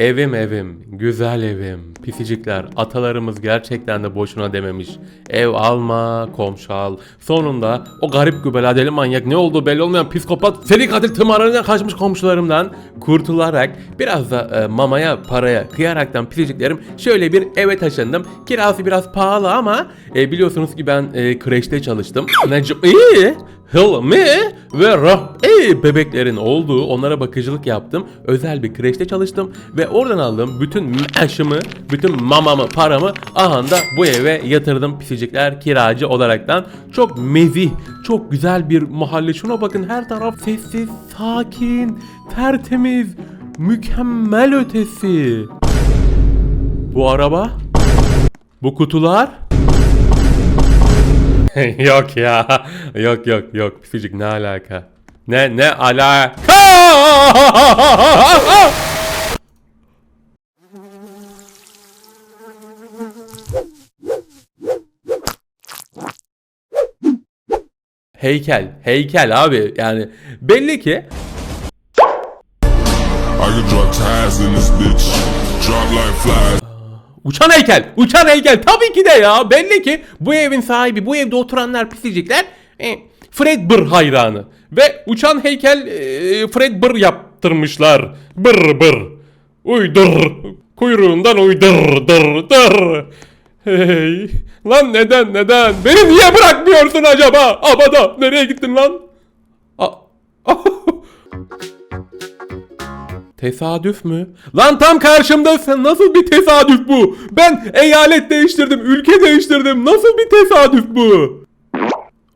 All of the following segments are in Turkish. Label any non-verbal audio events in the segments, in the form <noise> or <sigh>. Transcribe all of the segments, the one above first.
Evim evim, güzel evim, pisicikler, atalarımız gerçekten de boşuna dememiş. Ev alma, komşu al. Sonunda o garip gübela deli manyak ne olduğu belli olmayan psikopat seri katil tımarlarına kaçmış komşularımdan kurtularak biraz da e, mamaya paraya kıyaraktan pisiciklerim şöyle bir eve taşındım. Kirası biraz pahalı ama e, biliyorsunuz ki ben e, kreşte çalıştım. Necmi, Hilmi ve Rahmi bebeklerin olduğu onlara bakıcılık yaptım. Özel bir kreşte çalıştım ve oradan aldığım bütün maaşımı, bütün mamamı, paramı ahanda bu eve yatırdım pisicikler kiracı olaraktan. Çok mezih, çok güzel bir mahalle. Şuna bakın her taraf sessiz, sakin, tertemiz, mükemmel ötesi. Bu araba, bu kutular <laughs> yok ya. Yok yok yok. Pisicik ne alaka? Ne ne alaka? <laughs> Heykel, heykel abi. Yani belli ki I can drop ties in this bitch. Drop like flies. Uçan heykel, uçan heykel tabii ki de ya. Belli ki bu evin sahibi, bu evde oturanlar pisicikler e, Fred Burr hayranı. Ve uçan heykel e, Fred Burr yaptırmışlar. Bır bır. Uydur. Kuyruğundan uydur dır dır. Hey. Lan neden neden? Beni niye bırakmıyorsun acaba? Abada nereye gittin lan? A <laughs> Tesadüf mü? Lan tam karşımdasın. Nasıl bir tesadüf bu? Ben eyalet değiştirdim, ülke değiştirdim. Nasıl bir tesadüf bu?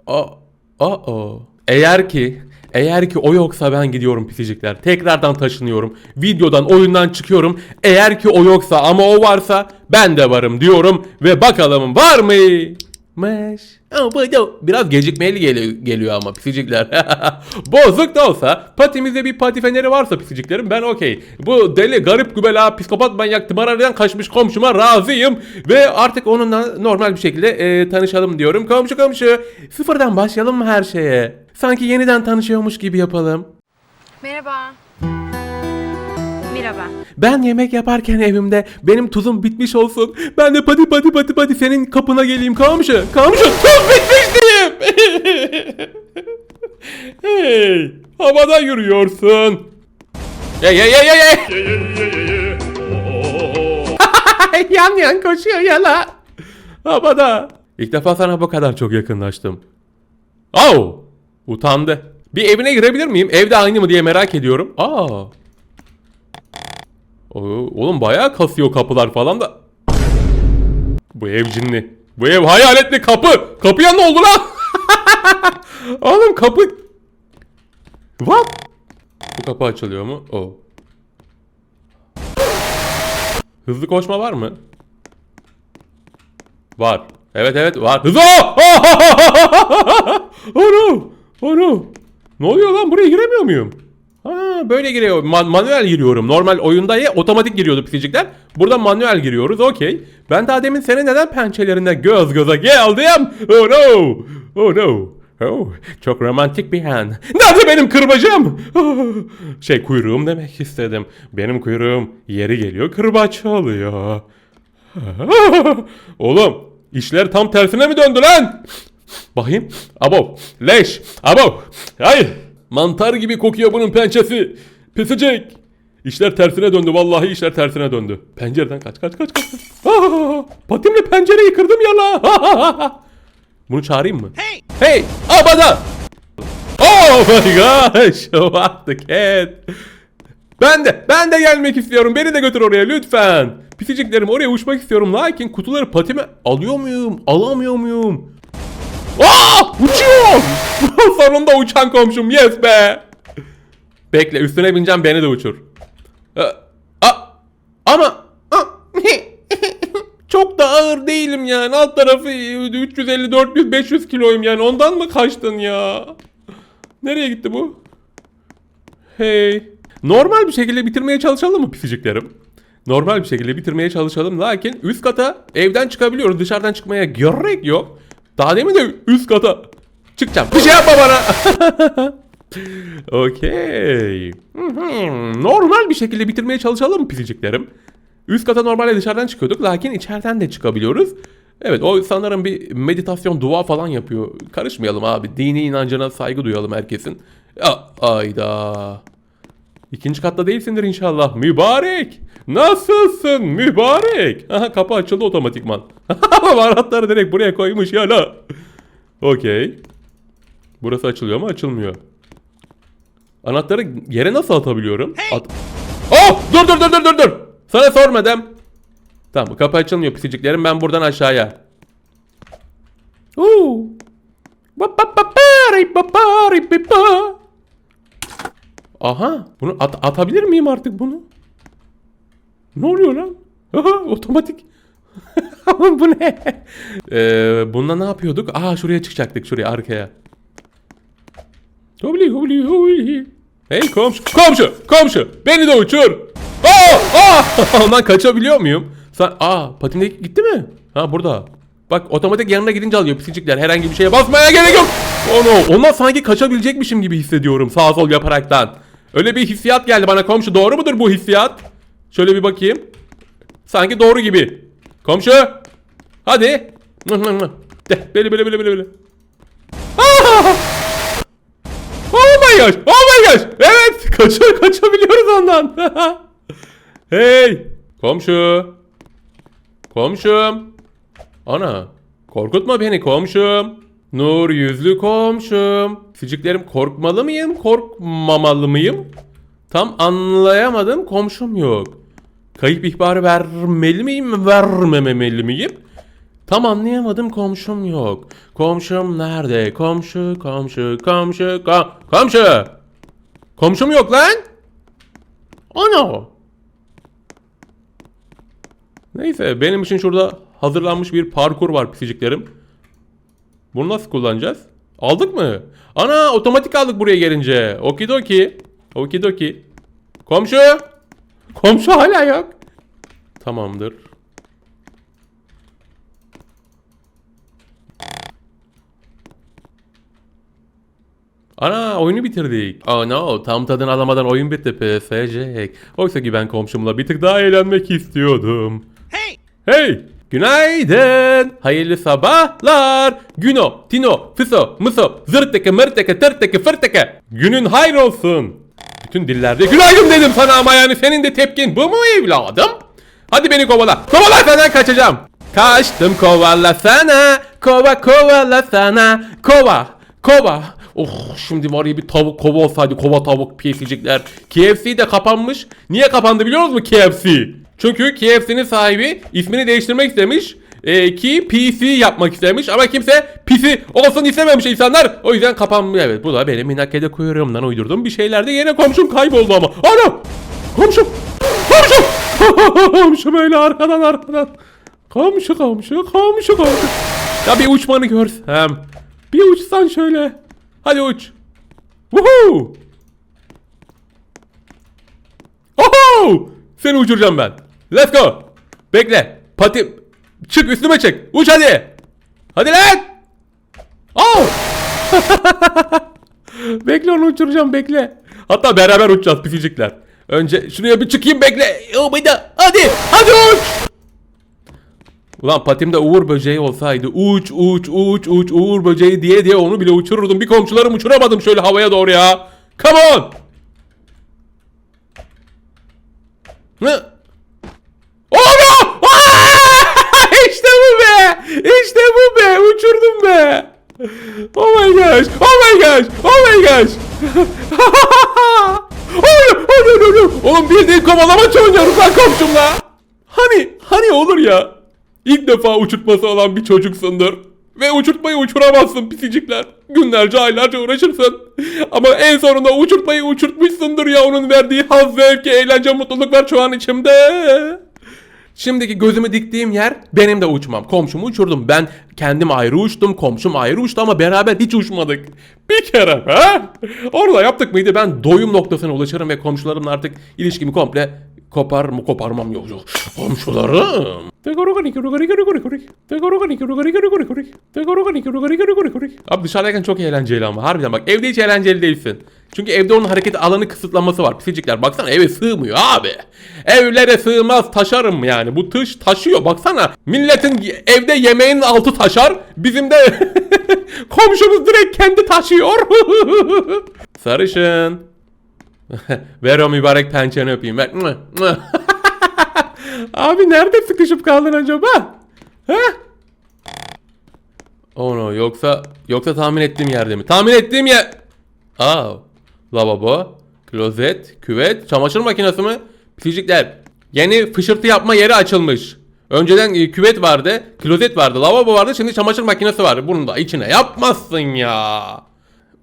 Aa, aa. Eğer ki, eğer ki o yoksa ben gidiyorum pisicikler. Tekrardan taşınıyorum. Videodan, oyundan çıkıyorum. Eğer ki o yoksa ama o varsa ben de varım diyorum ve bakalım var mı? Mış. Ama bu da Biraz gecikmeli geliyor, geliyor ama pisicikler. <laughs> Bozuk da olsa patimizde bir pati feneri varsa pisiciklerim ben okey. Bu deli garip gübela psikopat manyak tımarhaneden kaçmış komşuma razıyım. Ve artık onunla normal bir şekilde e, tanışalım diyorum. Komşu komşu sıfırdan başlayalım mı her şeye? Sanki yeniden tanışıyormuş gibi yapalım. Merhaba. Merhaba. Ben yemek yaparken evimde benim tuzum bitmiş olsun. Ben de pati pati pati pati senin kapına geleyim komşu. Komşu tuz bitmiş diyeyim. <laughs> hey, havada yürüyorsun. Hey hey hey hey hey. yan yan koşuyor yala. Havada. İlk defa sana bu kadar çok yakınlaştım. Oh! Utandı. Bir evine girebilir miyim? Evde aynı mı diye merak ediyorum. Aa. Oo, Oğlum bayağı kasıyor kapılar falan da. Bu ev cinli. Bu ev hayaletli kapı. Kapıya ne oldu lan? <laughs> Oğlum kapı. What? Bu kapı açılıyor mu? O. Hızlı koşma var mı? Var. Evet evet var. Hızlı. Oh no. Oh no. Ne oluyor lan? Buraya giremiyor muyum? Ha böyle giriyor. Ma- manuel giriyorum. Normal oyunda ya otomatik giriyordu pisicikler. Burada manuel giriyoruz. Okey. Ben daha demin senin neden pençelerinde göz göze geldim? Oh no. Oh no. Oh, çok romantik bir an. Nerede benim kırbacım? Ah, Şey kuyruğum demek istedim. Benim kuyruğum yeri geliyor kırbaç alıyor. <laughs> Oğlum işler tam tersine mi döndü lan? Bakayım. Abo. Leş. Abo. Hayır. Mantar gibi kokuyor bunun pençesi. Pisicik. İşler tersine döndü. Vallahi işler tersine döndü. Pencereden kaç kaç kaç kaç. Aa, patimle pencereyi kırdım ya la. <laughs> Bunu çağırayım mı? Hey. Hey. Abada. Oh my gosh. <laughs> What the cat. Ben de, ben de gelmek istiyorum. Beni de götür oraya lütfen. Pisiciklerim oraya uçmak istiyorum. Lakin kutuları patime alıyor muyum? Alamıyor muyum? Aa! Uçuyor! <laughs> Sonunda uçan komşum. Yes be. Bekle üstüne bineceğim beni de uçur. Ee, a, ama <laughs> çok da ağır değilim yani. Alt tarafı 350 400 500 kiloyum yani. Ondan mı kaçtın ya? Nereye gitti bu? Hey. Normal bir şekilde bitirmeye çalışalım mı pisiciklerim? Normal bir şekilde bitirmeye çalışalım. Lakin üst kata evden çıkabiliyoruz. Dışarıdan çıkmaya gerek yok. Daha demin de üst kata çıkacağım. Bir şey yapma bana. <laughs> Okey. Hı. Normal bir şekilde bitirmeye çalışalım pisiciklerim. Üst kata normalde dışarıdan çıkıyorduk lakin içeriden de çıkabiliyoruz. Evet o sanırım bir meditasyon dua falan yapıyor. Karışmayalım abi. Dini inancına saygı duyalım herkesin. Ya, ayda. İkinci katta değilsindir inşallah. Mübarek. Nasılsın mübarek? Aha kapı açıldı otomatikman. <laughs> Baharatları direkt buraya koymuş ya la. Okey. Burası açılıyor mu? Açılmıyor. Anahtarı yere nasıl atabiliyorum? At oh! Dur dur dur dur dur dur. Sana sormadım. Tamam kapı açılmıyor pisiciklerim. Ben buradan aşağıya. Ba. Aha. Bunu at- atabilir miyim artık bunu? Ne oluyor lan? Aha, otomatik. <laughs> Bu ne? Ee, bunda ne yapıyorduk? Aa şuraya çıkacaktık şuraya arkaya. Hobli hobli hobli. Hey komşu, komşu, komşu. Beni de uçur. Aa, aa. <laughs> Ondan kaçabiliyor muyum? Sen, aa patimdeki gitti mi? Ha burada. Bak otomatik yanına gidince alıyor pisicikler. Herhangi bir şeye basmaya gerek yok. Oh no. Ondan sanki kaçabilecekmişim gibi hissediyorum sağ sol yaparaktan. Öyle bir hissiyat geldi bana komşu. Doğru mudur bu hissiyat? Şöyle bir bakayım. Sanki doğru gibi. Komşu. Hadi. De, böyle böyle böyle böyle. Aa! Oh my gosh. Oh my gosh. Evet. Kaçıyor kaçabiliyoruz ondan. <laughs> hey. Komşu. Komşum. Ana. Korkutma beni komşum. Nur yüzlü komşum. Siciklerim korkmalı mıyım? Korkmamalı mıyım? Tam anlayamadım komşum yok. Kayıp ihbarı vermeli miyim? Vermemeli miyim? Tam anlayamadım komşum yok. Komşum nerede? Komşu, komşu, komşu, ko- komşu. Komşum yok lan. Ana. Neyse benim için şurada hazırlanmış bir parkur var pisiciklerim. Bunu nasıl kullanacağız? Aldık mı? Ana otomatik aldık buraya gelince. Okidoki. Okidoki. Komşu. Komşu hala yok. Tamamdır. Ana oyunu bitirdik. Oh no tam tadını alamadan oyun bitti PSG. Oysa ki ben komşumla bir tık daha eğlenmek istiyordum. Hey! Hey! Günaydın! Hayırlı sabahlar! Güno, Tino, Füso, Muso, Zırteke, Mırteke, Tırteke, Fırteke! Günün hayır olsun! Bütün dillerde günaydın dedim sana ama yani senin de tepkin bu mu evladım? Hadi beni kovala! Kovala senden kaçacağım! Kaçtım kovala sana! Kova kovala sana! Kova! Kova! Oh şimdi var ya bir tavuk kova olsaydı kova tavuk PC'cikler. KFC de kapanmış. Niye kapandı biliyor musun KFC? Çünkü KFC'nin sahibi ismini değiştirmek istemiş. Ee, ki PC yapmak istemiş ama kimse PC olsun istememiş insanlar. O yüzden kapanmış. Evet bu da benim minakede kuyruğumdan uydurduğum bir şeylerde yine komşum kayboldu ama. Ana! Komşum! Komşum! <laughs> komşum öyle arkadan arkadan. Komşu komşu komşu komşu. Ya bir uçmanı görsem. Bir uçsan şöyle. Hadi uç. Woohoo! Oho! Seni uçuracağım ben. Let's go. Bekle. Pati çık üstüme çık. Uç hadi. Hadi lan. Oh! <laughs> bekle onu uçuracağım bekle. Hatta beraber uçacağız pisicikler. Önce şuraya bir çıkayım bekle. Hadi. Hadi uç. Ulan patimde uğur böceği olsaydı uç uç uç uç uğur böceği diye diye onu bile uçururdum. Bir komşularım uçuramadım şöyle havaya doğru ya. Come on. Ne? Onu! işte bu be! İşte bu be! Uçurdum be! Oh my gosh! Oh my gosh! Oh my gosh! <laughs> Oğlum, oğlum, oğlum. Oğlum bildiğin kovalamaç oynuyoruz lan komşumla. Hani, hani olur ya. İlk defa uçurtması olan bir çocuksundur. Ve uçurtmayı uçuramazsın pisicikler. Günlerce aylarca uğraşırsın. Ama en sonunda uçurtmayı uçurtmuşsundur ya onun verdiği haz, zevki, eğlence, mutluluklar şu an içimde. Şimdiki gözümü diktiğim yer benim de uçmam. Komşumu uçurdum. Ben kendim ayrı uçtum, komşum ayrı uçtu ama beraber hiç uçmadık. Bir kere ha? Orada yaptık mıydı ben doyum noktasına ulaşırım ve komşularımla artık ilişkimi komple Kopar mı koparmam yok yok. Komşularım. Abi dışarıdayken çok eğlenceli ama harbiden bak evde hiç eğlenceli değilsin. Çünkü evde onun hareket alanı kısıtlaması var. Pisicikler baksana eve sığmıyor abi. Evlere sığmaz taşarım yani. Bu tış taşıyor baksana. Milletin evde yemeğin altı taşar. Bizim de <laughs> komşumuz direkt kendi taşıyor. <laughs> Sarışın. <laughs> Ver o mübarek pençeni öpeyim. Ver. <laughs> Abi nerede sıkışıp kaldın acaba? He? Oh no yoksa yoksa tahmin ettiğim yerde mi? Tahmin ettiğim yer. Aa. Lavabo, klozet, küvet, çamaşır makinesi mi? Pisicikler. Yeni fışırtı yapma yeri açılmış. Önceden e, küvet vardı, klozet vardı, lavabo vardı, şimdi çamaşır makinesi var. Bunu da içine yapmazsın ya.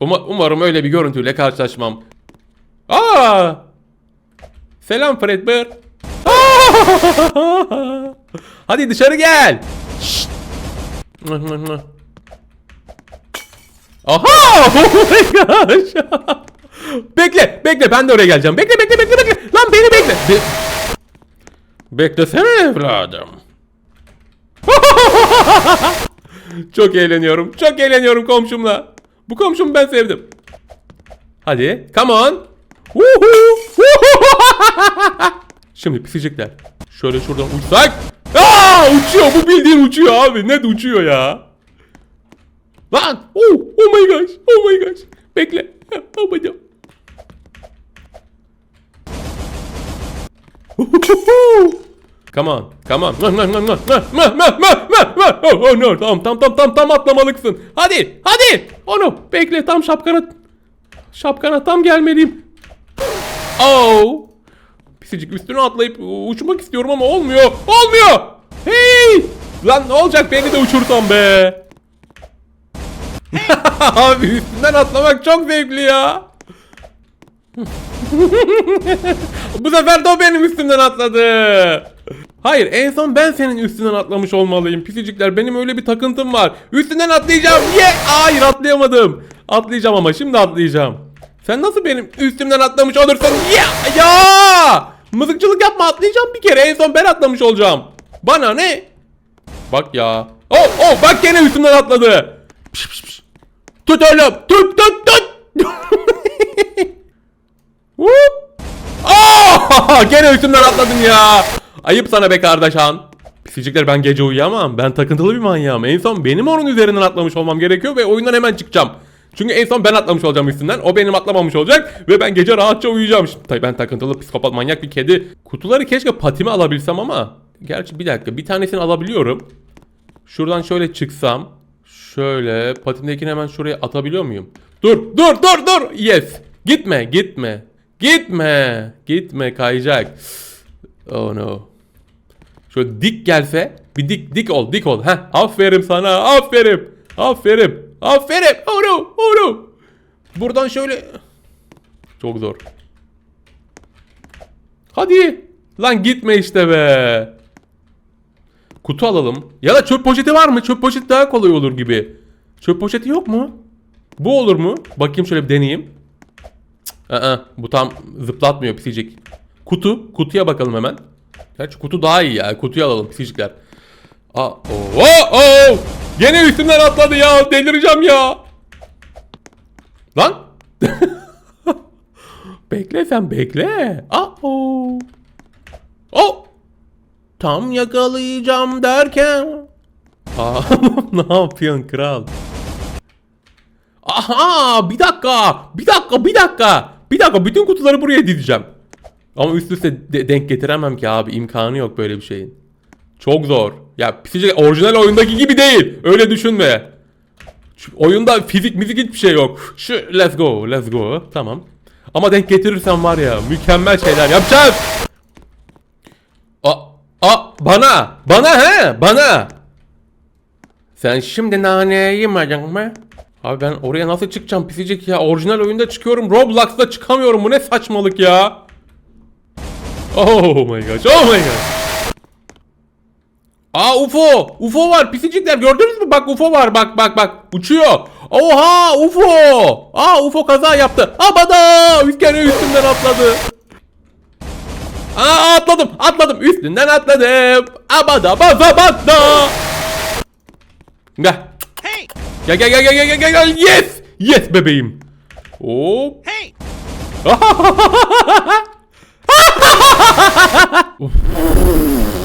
Uma- umarım öyle bir görüntüyle karşılaşmam. Aa! Selam Fredbear. <laughs> Aa! Hadi dışarı gel. Şşt. Aha! <laughs> Oh my gosh. bekle, bekle ben de oraya geleceğim. Bekle, bekle, bekle, bekle. Lan beni bekle. Be Beklesene evladım. <laughs> çok eğleniyorum. Çok eğleniyorum komşumla. Bu komşumu ben sevdim. Hadi. Come on. <laughs> Şimdi pisicikler. Şöyle şuradan uçsak. Aa, uçuyor. Bu bildiğin uçuyor abi. Net uçuyor ya. Lan. Oh, oh my gosh. Oh my gosh. Bekle. Oh god. Come on, come on. Mah, mah, mah, mah, mah, mah, mah, mah, mah, mah. Oh, oh no, tamam, tam, tam, tam, tam atlamalısın. Hadi, hadi. Onu bekle, tam şapkana, şapkana tam gelmeliyim. Oh. Pisicik üstüne atlayıp uçmak istiyorum ama olmuyor. Olmuyor. Hey! Lan ne olacak beni de uçursan be. <laughs> Abi üstünden atlamak çok zevkli ya. <laughs> Bu sefer de o benim üstümden atladı. Hayır en son ben senin üstünden atlamış olmalıyım. Pisicikler benim öyle bir takıntım var. Üstünden atlayacağım. Ye! Hayır atlayamadım. Atlayacağım ama şimdi atlayacağım. Sen nasıl benim üstümden atlamış olursun? Ya! Ya! Mızıkçılık yapma atlayacağım bir kere. En son ben atlamış olacağım. Bana ne? Bak ya. Oh oh bak gene üstümden atladı. Piş, piş, piş. Tut oğlum. Tut tut tut. <laughs> Hop. Aa! <laughs> Gene üstümden atladın ya. Ayıp sana be kardeş han. Pisicikler ben gece uyuyamam. Ben takıntılı bir manyağım. En son benim onun üzerinden atlamış olmam gerekiyor ve oyundan hemen çıkacağım. Çünkü en son ben atlamış olacağım üstünden. O benim atlamamış olacak ve ben gece rahatça uyuyacağım. Tabii ben takıntılı psikopat manyak bir kedi. Kutuları keşke patime alabilsem ama. Gerçi bir dakika bir tanesini alabiliyorum. Şuradan şöyle çıksam. Şöyle patimdekini hemen şuraya atabiliyor muyum? Dur dur dur dur. Yes. Gitme gitme. Gitme. Gitme kayacak. Oh no. Şöyle dik gelse bir dik dik ol dik ol. Heh aferin sana aferin. Aferin. Aferin. Oh no oh. Buradan şöyle. Çok zor. Hadi. Lan gitme işte be. Kutu alalım. Ya da çöp poşeti var mı? Çöp poşeti daha kolay olur gibi. Çöp poşeti yok mu? Bu olur mu? Bakayım şöyle bir deneyeyim. Cık, ı-ı, bu tam zıplatmıyor pisicik. Kutu. Kutuya bakalım hemen. Gerçi kutu daha iyi ya. Kutuyu alalım pisicikler. Aa, oh, oh, oh! Gene üstümden atladı ya. Delireceğim ya. Lan. <laughs> bekle sen bekle. Aa, oh. Oh. Tam yakalayacağım derken. Aa, <laughs> ne yapıyorsun kral? Aha bir dakika bir dakika bir dakika bir dakika bütün kutuları buraya dizeceğim. Ama üst üste de- denk getiremem ki abi imkanı yok böyle bir şeyin. Çok zor. Ya pisici orijinal oyundaki gibi değil. Öyle düşünme. Şu oyunda fizik müzik hiçbir şey yok. Şu let's go let's go tamam. Ama denk getirirsem var ya mükemmel şeyler yapacağız. A, a bana bana he bana. Sen şimdi naneyi yemedin mi? Abi ben oraya nasıl çıkacağım pisicik ya? Orijinal oyunda çıkıyorum. Roblox'ta çıkamıyorum. Bu ne saçmalık ya? Oh my gosh. Oh my gosh. Aa UFO. UFO var pisicikler gördünüz mü? Bak UFO var bak bak bak. Uçuyor. Oha UFO. Aa UFO kaza yaptı. Abada. Gene üstümden atladı. Aa atladım atladım üstünden atladım. Abada baza bada. Gel. Hey! Gel gel gel gel gel gel gel yes. Yes bebeğim. Hop. Hey! <laughs>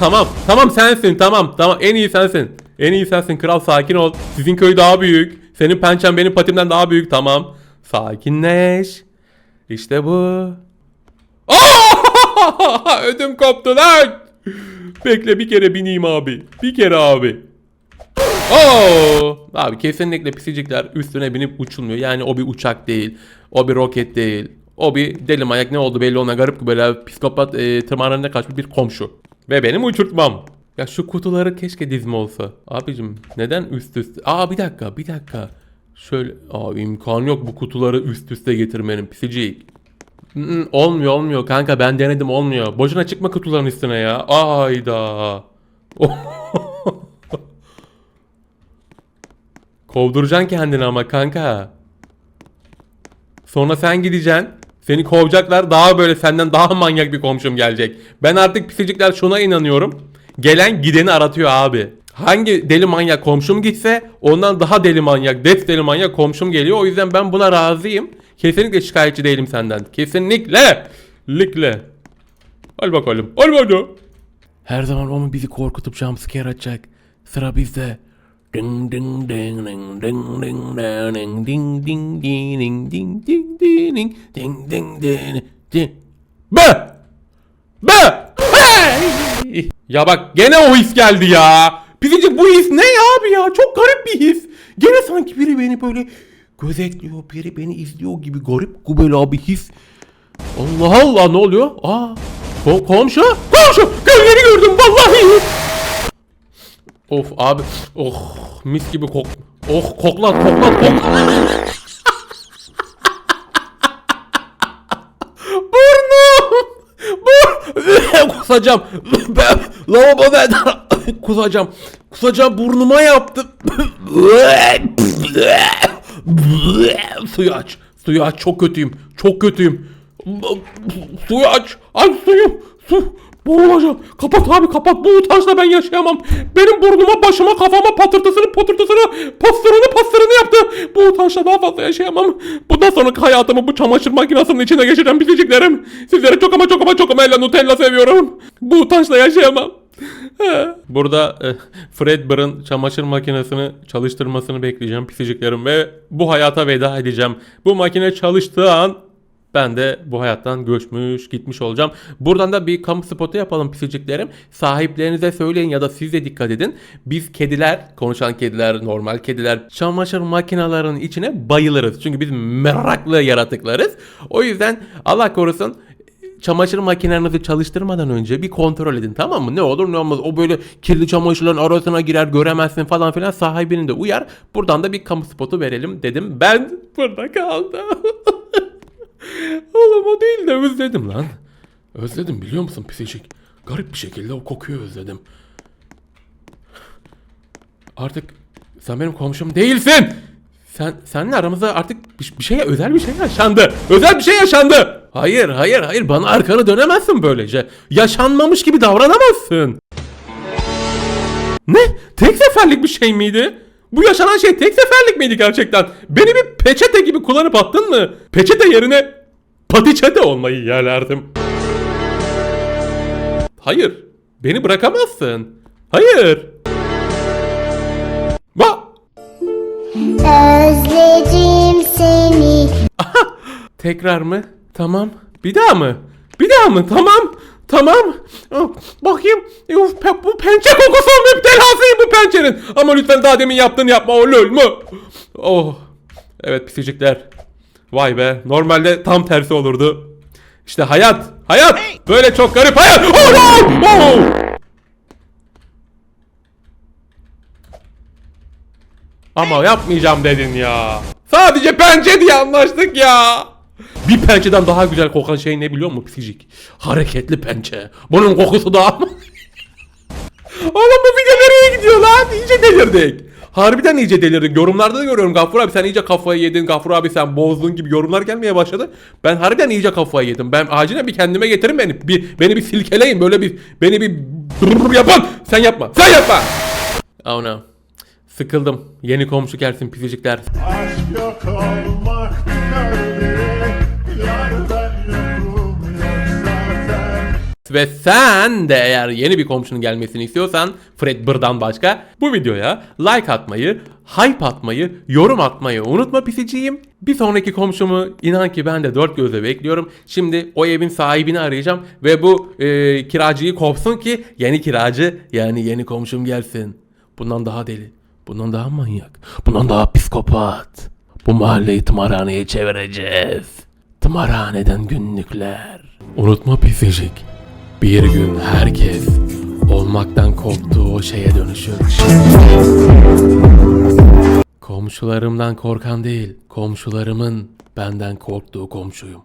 Tamam tamam sensin tamam tamam en iyi sensin. En iyi sensin kral sakin ol. Sizin köy daha büyük. Senin pençen benim patimden daha büyük tamam. Sakinleş. İşte bu. <laughs> Ödüm koptu lan. Bekle bir kere bineyim abi. Bir kere abi. Oo! Abi kesinlikle pisicikler üstüne binip uçulmuyor. Yani o bir uçak değil. O bir roket değil. O bir deli manyak ne oldu belli ona garip böyle psikopat e, tırmanlarına kaçmış bir komşu. Ve benim uçurtmam. Ya şu kutuları keşke dizme olsa. Abicim neden üst üste? Aa bir dakika bir dakika. Şöyle abi imkan yok bu kutuları üst üste getirmenin pisicik. Mm, olmuyor olmuyor kanka ben denedim olmuyor. Boşuna çıkma kutuların üstüne ya. Ayda. <laughs> Kovduracaksın kendini ama kanka. Sonra sen gideceksin. Seni kovacaklar daha böyle senden daha manyak bir komşum gelecek. Ben artık pisicikler şuna inanıyorum. Gelen gideni aratıyor abi. Hangi deli manyak komşum gitse ondan daha deli manyak, def deli manyak komşum geliyor. O yüzden ben buna razıyım. Kesinlikle şikayetçi değilim senden. Kesinlikle. Likle. Al bakalım. Al bakalım. Her zaman o mu bizi korkutup jumpscare atacak? Sıra bizde. Ding ding ding ding ding ding ding ding ding ding ding ding ding ding ding ding ding ding Be! Be! Hey! Ya bak gene o his geldi ya. Birinci bu his ne ya abi ya? Çok garip bir his. Gene sanki biri beni böyle gözetliyor, biri beni izliyor gibi garip böyle abi his. Allah Allah ne oluyor? Aa, ko- komşu, komşu, gölgeni gördüm vallahi. Of abi, oh mis gibi kok. Oh koklat koklat kok. <laughs> Burnum! Bur <laughs> kusacağım. Ben lavabo ben <laughs> kusacağım. Kusacağım burnuma yaptı. suyu aç. Suyu aç çok kötüyüm. Çok kötüyüm. Suyu aç. Aç suyu. Su. Boğulacağım. Kapat abi kapat. Bu utançla ben yaşayamam. Benim burnuma, başıma, kafama patırtısını, patırtısını, pastırını, pastırını yaptı. Bu utançla daha fazla yaşayamam. Bundan sonraki hayatımı bu çamaşır makinesinin içine geçireceğim bileceklerim. Sizleri çok ama çok ama çok ama elle Nutella seviyorum. Bu utançla yaşayamam. Burada e, Fredbear'ın çamaşır makinesini çalıştırmasını bekleyeceğim pisiciklerim ve bu hayata veda edeceğim. Bu makine çalıştığı an ben de bu hayattan göçmüş gitmiş olacağım. Buradan da bir kamu spotu yapalım pisiciklerim. Sahiplerinize söyleyin ya da siz de dikkat edin. Biz kediler, konuşan kediler, normal kediler çamaşır makinelerinin içine bayılırız. Çünkü biz meraklı yaratıklarız. O yüzden Allah korusun çamaşır makinenizi çalıştırmadan önce bir kontrol edin tamam mı? Ne olur ne olmaz. O böyle kirli çamaşırların arasına girer göremezsin falan filan sahibini de uyar. Buradan da bir kamu spotu verelim dedim. Ben burada kaldım. <laughs> Oğlum o değil de özledim lan. Özledim biliyor musun pisicik? Garip bir şekilde o kokuyu özledim. Artık sen benim komşum değilsin. Sen seninle aramızda artık bir, bir şey özel bir şey yaşandı. Özel bir şey yaşandı. Hayır, hayır, hayır. Bana arkanı dönemezsin böylece. Yaşanmamış gibi davranamazsın. Ne? Tek seferlik bir şey miydi? Bu yaşanan şey tek seferlik miydi gerçekten? Beni bir peçete gibi kullanıp attın mı? Peçete yerine patiçete olmayı yerlerdim. Hayır. Beni bırakamazsın. Hayır. Bak. Özledim seni. Tekrar mı? Tamam. Bir daha mı? Bir daha mı? Tamam. Tamam. Bakayım. Uf, bu pençe kokusu müptelasıyım bu pençenin. Ama lütfen daha demin yaptığını yapma o lol mu? Oh. Evet pisicikler. Vay be. Normalde tam tersi olurdu. İşte hayat. Hayat. Böyle çok garip hayat. Oh, no! oh! Ama yapmayacağım dedin ya. Sadece pençe diye anlaştık ya. Bir pençeden daha güzel kokan şey ne biliyor musun pisicik? Hareketli pençe. Bunun kokusu daha mı? <laughs> Oğlum bu video nereye gidiyor lan? İyice delirdik. harbiden iyice delirdin. Yorumlarda da görüyorum Gaffur abi sen iyice kafayı yedin. Gaffur abi sen bozdun gibi yorumlar gelmeye başladı. Ben harbiden iyice kafayı yedim. Ben acilen bir kendime getirin beni. Bir, beni bir silkeleyin. Böyle bir beni bir yapın. Sen yapma. Sen yapma. Oh no. Sıkıldım. Yeni komşu gelsin pisicikler. Aşk yok olmak Ve sen de eğer yeni bir komşunun gelmesini istiyorsan Fred Bır'dan başka bu videoya like atmayı, hype atmayı, yorum atmayı unutma pisiciğim. Bir sonraki komşumu inan ki ben de dört gözle bekliyorum. Şimdi o evin sahibini arayacağım ve bu e, kiracıyı kovsun ki yeni kiracı yani yeni komşum gelsin. Bundan daha deli, bundan daha manyak, bundan daha psikopat. Bu mahalleyi tımarhaneye çevireceğiz. Tımarhaneden günlükler. Unutma pisicik. Bir gün herkes olmaktan korktuğu o şeye dönüşür. Komşularımdan korkan değil, komşularımın benden korktuğu komşuyum.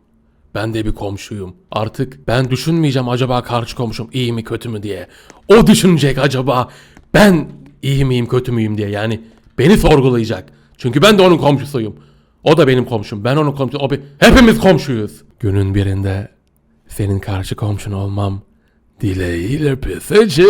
Ben de bir komşuyum. Artık ben düşünmeyeceğim acaba karşı komşum iyi mi kötü mü diye. O düşünecek acaba ben iyi miyim kötü müyüm diye. Yani beni sorgulayacak. Çünkü ben de onun komşusuyum. O da benim komşum. Ben onun komşu. O bir... Hepimiz komşuyuz. Günün birinde senin karşı komşun olmam dileğiyle pisecek.